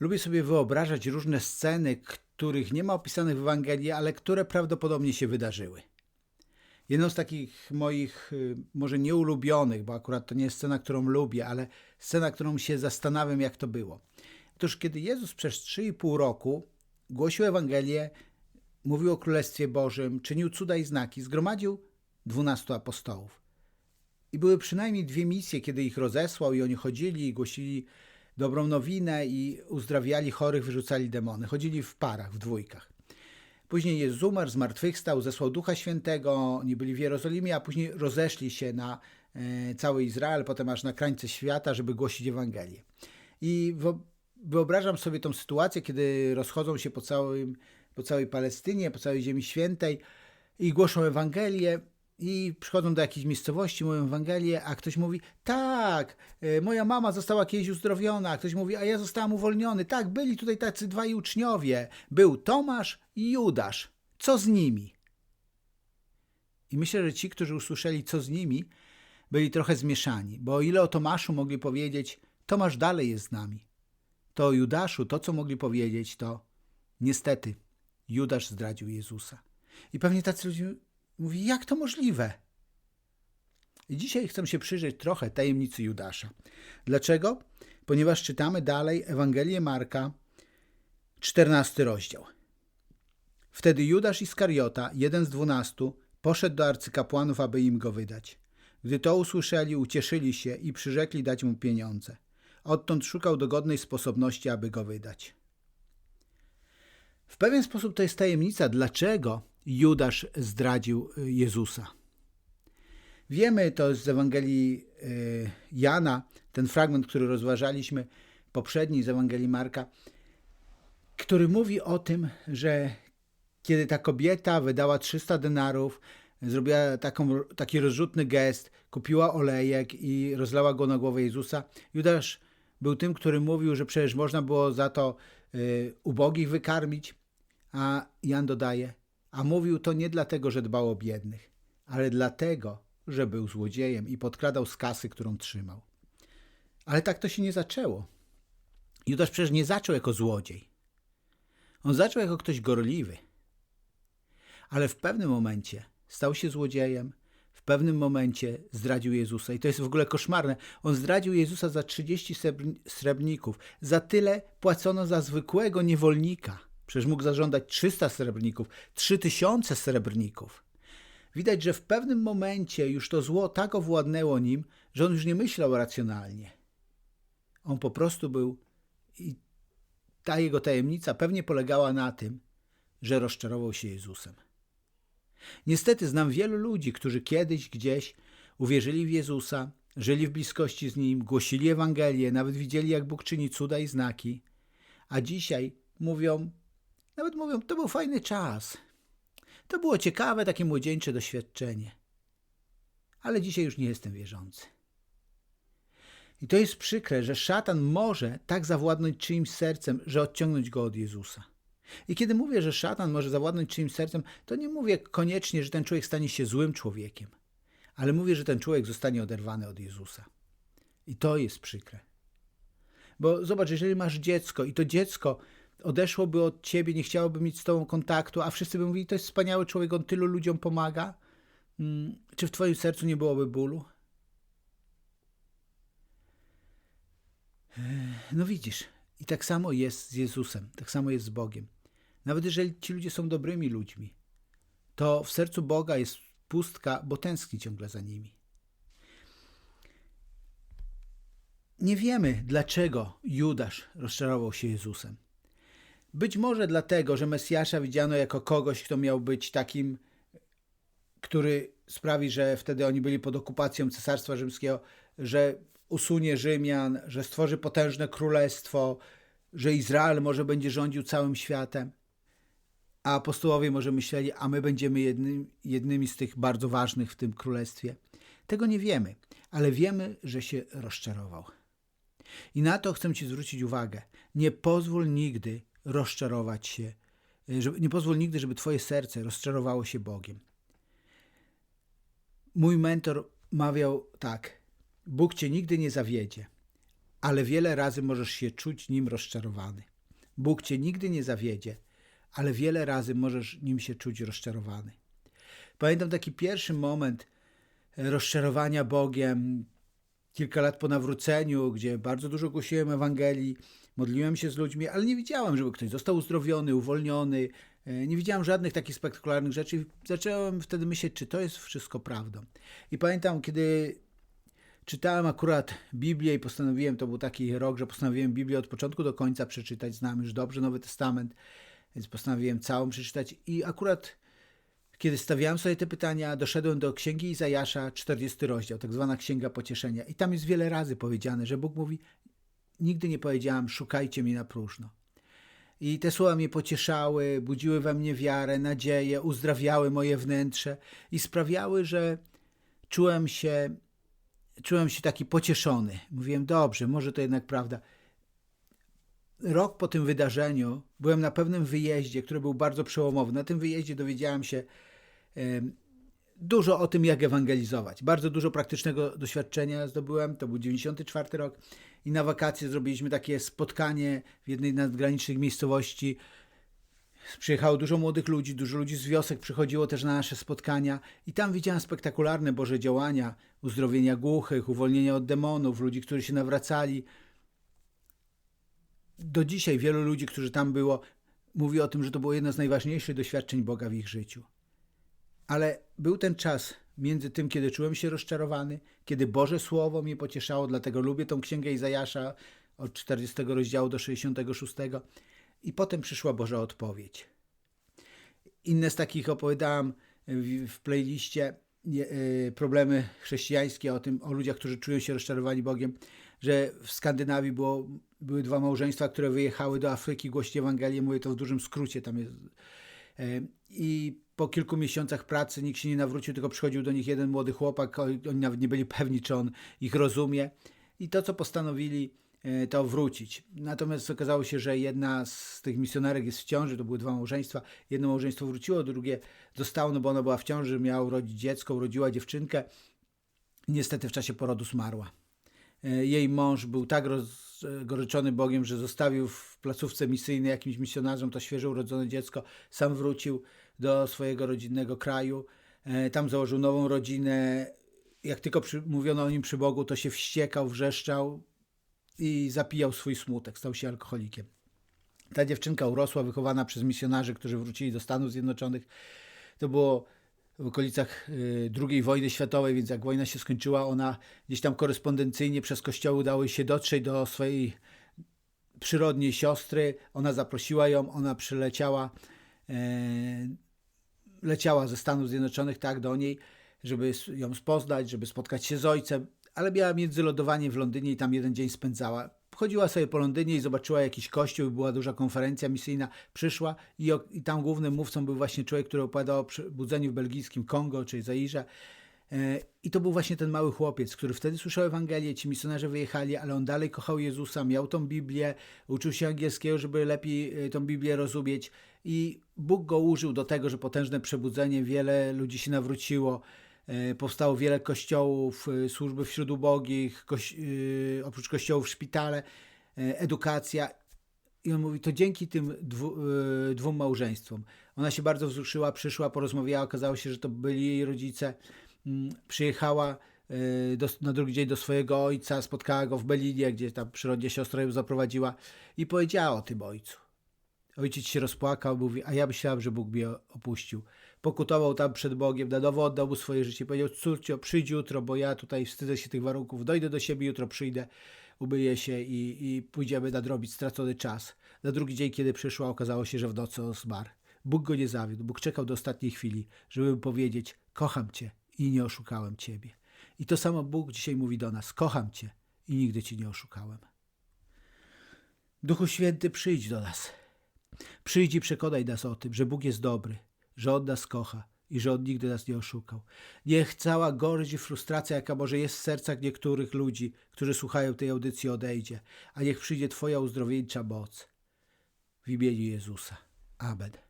Lubię sobie wyobrażać różne sceny, których nie ma opisanych w Ewangelii, ale które prawdopodobnie się wydarzyły. Jedną z takich moich, y, może nieulubionych, bo akurat to nie jest scena, którą lubię, ale scena, którą się zastanawiam, jak to było. Otóż, kiedy Jezus przez 3,5 roku głosił Ewangelię, mówił o Królestwie Bożym, czynił cuda i znaki, zgromadził 12 apostołów. I były przynajmniej dwie misje, kiedy ich rozesłał i oni chodzili i głosili dobrą nowinę i uzdrawiali chorych, wyrzucali demony. Chodzili w parach, w dwójkach. Później Jezus umarł, zmartwychwstał, zesłał Ducha Świętego, oni byli w Jerozolimie, a później rozeszli się na e, cały Izrael, potem aż na krańce świata, żeby głosić Ewangelię. I wyobrażam sobie tą sytuację, kiedy rozchodzą się po, całym, po całej Palestynie, po całej Ziemi Świętej i głoszą Ewangelię i przychodzą do jakiejś miejscowości, mówią Ewangelię, a ktoś mówi, tak, e, moja mama została kiedyś uzdrowiona, a ktoś mówi, a ja zostałam uwolniony. Tak, byli tutaj tacy dwaj uczniowie. Był Tomasz i Judasz. Co z nimi? I myślę, że ci, którzy usłyszeli, co z nimi, byli trochę zmieszani, bo o ile o Tomaszu mogli powiedzieć, Tomasz dalej jest z nami, to o Judaszu to, co mogli powiedzieć, to niestety Judasz zdradził Jezusa. I pewnie tacy ludzie Mówi, jak to możliwe? I dzisiaj chcę się przyjrzeć trochę tajemnicy Judasza. Dlaczego? Ponieważ czytamy dalej Ewangelię Marka, 14 rozdział. Wtedy Judasz Iskariota, jeden z dwunastu, poszedł do arcykapłanów, aby im go wydać. Gdy to usłyszeli, ucieszyli się i przyrzekli dać mu pieniądze. Odtąd szukał dogodnej sposobności, aby go wydać. W pewien sposób to jest tajemnica, dlaczego Judasz zdradził y, Jezusa. Wiemy to z Ewangelii y, Jana, ten fragment, który rozważaliśmy poprzedni z Ewangelii Marka, który mówi o tym, że kiedy ta kobieta wydała 300 denarów, zrobiła taką, taki rozrzutny gest, kupiła olejek i rozlała go na głowę Jezusa, Judasz był tym, który mówił, że przecież można było za to y, ubogich wykarmić, a Jan dodaje, a mówił to nie dlatego, że dbał o biednych, ale dlatego, że był złodziejem i podkradał z kasy, którą trzymał. Ale tak to się nie zaczęło. Judasz przecież nie zaczął jako złodziej. On zaczął jako ktoś gorliwy. Ale w pewnym momencie stał się złodziejem, w pewnym momencie zdradził Jezusa. I to jest w ogóle koszmarne. On zdradził Jezusa za 30 srebrników. Za tyle płacono za zwykłego niewolnika. Przecież mógł zażądać 300 srebrników, 3000 srebrników. Widać, że w pewnym momencie już to zło tak owładnęło nim, że on już nie myślał racjonalnie. On po prostu był i ta jego tajemnica pewnie polegała na tym, że rozczarował się Jezusem. Niestety znam wielu ludzi, którzy kiedyś gdzieś uwierzyli w Jezusa, żyli w bliskości z Nim, głosili Ewangelię, nawet widzieli, jak Bóg czyni cuda i znaki, a dzisiaj mówią, nawet mówią, to był fajny czas. To było ciekawe, takie młodzieńcze doświadczenie. Ale dzisiaj już nie jestem wierzący. I to jest przykre, że szatan może tak zawładnąć czyimś sercem, że odciągnąć go od Jezusa. I kiedy mówię, że szatan może zawładnąć czyimś sercem, to nie mówię koniecznie, że ten człowiek stanie się złym człowiekiem, ale mówię, że ten człowiek zostanie oderwany od Jezusa. I to jest przykre. Bo zobacz, jeżeli masz dziecko i to dziecko odeszłoby od ciebie, nie chciałoby mieć z tobą kontaktu, a wszyscy by mówili, to jest wspaniały człowiek, on tylu ludziom pomaga, mm, czy w twoim sercu nie byłoby bólu? No widzisz, i tak samo jest z Jezusem, tak samo jest z Bogiem. Nawet jeżeli ci ludzie są dobrymi ludźmi, to w sercu Boga jest pustka, bo tęskni ciągle za nimi. Nie wiemy, dlaczego Judasz rozczarował się Jezusem. Być może dlatego, że Mesjasza widziano jako kogoś, kto miał być takim, który sprawi, że wtedy oni byli pod okupacją Cesarstwa Rzymskiego, że usunie Rzymian, że stworzy potężne królestwo, że Izrael może będzie rządził całym światem. A apostołowie może myśleli, a my będziemy jednym, jednymi z tych bardzo ważnych w tym królestwie. Tego nie wiemy, ale wiemy, że się rozczarował. I na to chcę Ci zwrócić uwagę. Nie pozwól nigdy, rozczarować się. E, żeby, nie pozwól nigdy, żeby Twoje serce rozczarowało się Bogiem. Mój mentor mawiał tak: Bóg Cię nigdy nie zawiedzie, ale wiele razy możesz się czuć nim rozczarowany. Bóg cię nigdy nie zawiedzie, ale wiele razy możesz nim się czuć rozczarowany. Pamiętam taki pierwszy moment rozczarowania Bogiem, kilka lat po nawróceniu, gdzie bardzo dużo głosiłem Ewangelii, modliłem się z ludźmi, ale nie widziałem, żeby ktoś został uzdrowiony, uwolniony. E, nie widziałem żadnych takich spektakularnych rzeczy i zacząłem wtedy myśleć, czy to jest wszystko prawdą. I pamiętam, kiedy czytałem akurat Biblię i postanowiłem, to był taki rok, że postanowiłem Biblię od początku do końca przeczytać, znam już dobrze Nowy Testament, więc postanowiłem całą przeczytać i akurat kiedy stawiałem sobie te pytania, doszedłem do Księgi Izajasza, 40 rozdział, tak zwana Księga Pocieszenia. I tam jest wiele razy powiedziane, że Bóg mówi, nigdy nie powiedziałem, szukajcie mnie na próżno. I te słowa mnie pocieszały, budziły we mnie wiarę, nadzieję, uzdrawiały moje wnętrze i sprawiały, że czułem się, czułem się taki pocieszony. Mówiłem, dobrze, może to jednak prawda. Rok po tym wydarzeniu byłem na pewnym wyjeździe, który był bardzo przełomowy. Na tym wyjeździe dowiedziałem się dużo o tym, jak ewangelizować. Bardzo dużo praktycznego doświadczenia zdobyłem. To był 94 rok i na wakacje zrobiliśmy takie spotkanie w jednej z nadgranicznych miejscowości. Przyjechało dużo młodych ludzi, dużo ludzi z wiosek przychodziło też na nasze spotkania i tam widziałem spektakularne Boże działania, uzdrowienia głuchych, uwolnienia od demonów, ludzi, którzy się nawracali. Do dzisiaj wielu ludzi, którzy tam było, mówi o tym, że to było jedno z najważniejszych doświadczeń Boga w ich życiu. Ale był ten czas między tym, kiedy czułem się rozczarowany, kiedy Boże Słowo mnie pocieszało, dlatego lubię tą księgę Izajasza od 40 rozdziału do 66 i potem przyszła Boża odpowiedź. Inne z takich opowiadałem w playliście e, problemy chrześcijańskie o tym, o ludziach, którzy czują się rozczarowani Bogiem, że w Skandynawii było, były dwa małżeństwa, które wyjechały do Afryki głosić Ewangelię, mówię to w dużym skrócie, tam jest i po kilku miesiącach pracy nikt się nie nawrócił, tylko przychodził do nich jeden młody chłopak, oni nawet nie byli pewni, czy on ich rozumie. I to, co postanowili, e, to wrócić. Natomiast okazało się, że jedna z tych misjonerek jest w ciąży, to były dwa małżeństwa. Jedno małżeństwo wróciło, drugie zostało, no bo ona była w ciąży, miała urodzić dziecko, urodziła dziewczynkę. Niestety w czasie porodu zmarła. E, jej mąż był tak rozgoryczony Bogiem, że zostawił w placówce misyjnej jakimś misjonarzom to świeżo urodzone dziecko, sam wrócił do swojego rodzinnego kraju. E, tam założył nową rodzinę. Jak tylko przy, mówiono o nim przy Bogu, to się wściekał, wrzeszczał i zapijał swój smutek, stał się alkoholikiem. Ta dziewczynka urosła, wychowana przez misjonarzy, którzy wrócili do Stanów Zjednoczonych. To było w okolicach y, II wojny światowej, więc jak wojna się skończyła, ona gdzieś tam korespondencyjnie przez kościoły udało się dotrzeć do swojej przyrodniej siostry. Ona zaprosiła ją, ona przyleciała e, leciała ze Stanów Zjednoczonych tak do niej, żeby ją spoznać, żeby spotkać się z ojcem, ale miała międzylodowanie w Londynie i tam jeden dzień spędzała. Chodziła sobie po Londynie i zobaczyła jakiś kościół, była duża konferencja misyjna, przyszła i, i tam głównym mówcą był właśnie człowiek, który opowiadał o budzeniu w belgijskim Kongo, czyli Zairze. E, I to był właśnie ten mały chłopiec, który wtedy słyszał Ewangelię, ci misjonarze wyjechali, ale on dalej kochał Jezusa, miał tą Biblię, uczył się angielskiego, żeby lepiej e, tą Biblię rozumieć. I Bóg go użył do tego, że potężne przebudzenie, wiele ludzi się nawróciło, powstało wiele kościołów, służby wśród ubogich, koś oprócz kościołów szpitale, edukacja. I on mówi, to dzięki tym dwu, dwóm małżeństwom. Ona się bardzo wzruszyła, przyszła, porozmawiała, okazało się, że to byli jej rodzice. Mm, przyjechała e, do, na drugi dzień do swojego ojca, spotkała go w Belinie, gdzie ta przyrodzie siostra ją zaprowadziła i powiedziała o tym ojcu. Ojciec się rozpłakał, mówi, a ja myślałem, że Bóg mnie opuścił. Pokutował tam przed Bogiem, na nowo oddał mu swoje życie. Powiedział, córcio, przyjdź jutro, bo ja tutaj wstydzę się tych warunków. Dojdę do siebie, jutro przyjdę, umyję się i, i pójdziemy nadrobić stracony czas. Na drugi dzień, kiedy przyszła, okazało się, że w nocy on zmarł. Bóg go nie zawiódł. Bóg czekał do ostatniej chwili, żeby mu powiedzieć, kocham cię, i nie oszukałem Ciebie. I to samo Bóg dzisiaj mówi do nas: Kocham Cię i nigdy Cię nie oszukałem. Duchu Święty, przyjdź do nas. Przyjdź i przekonaj nas o tym, że Bóg jest dobry, że On nas kocha i że On nigdy nas nie oszukał. Niech cała gorycz i frustracja, jaka może jest w sercach niektórych ludzi, którzy słuchają tej audycji, odejdzie, a niech przyjdzie Twoja uzdrowieńcza moc. W imieniu Jezusa. Amen.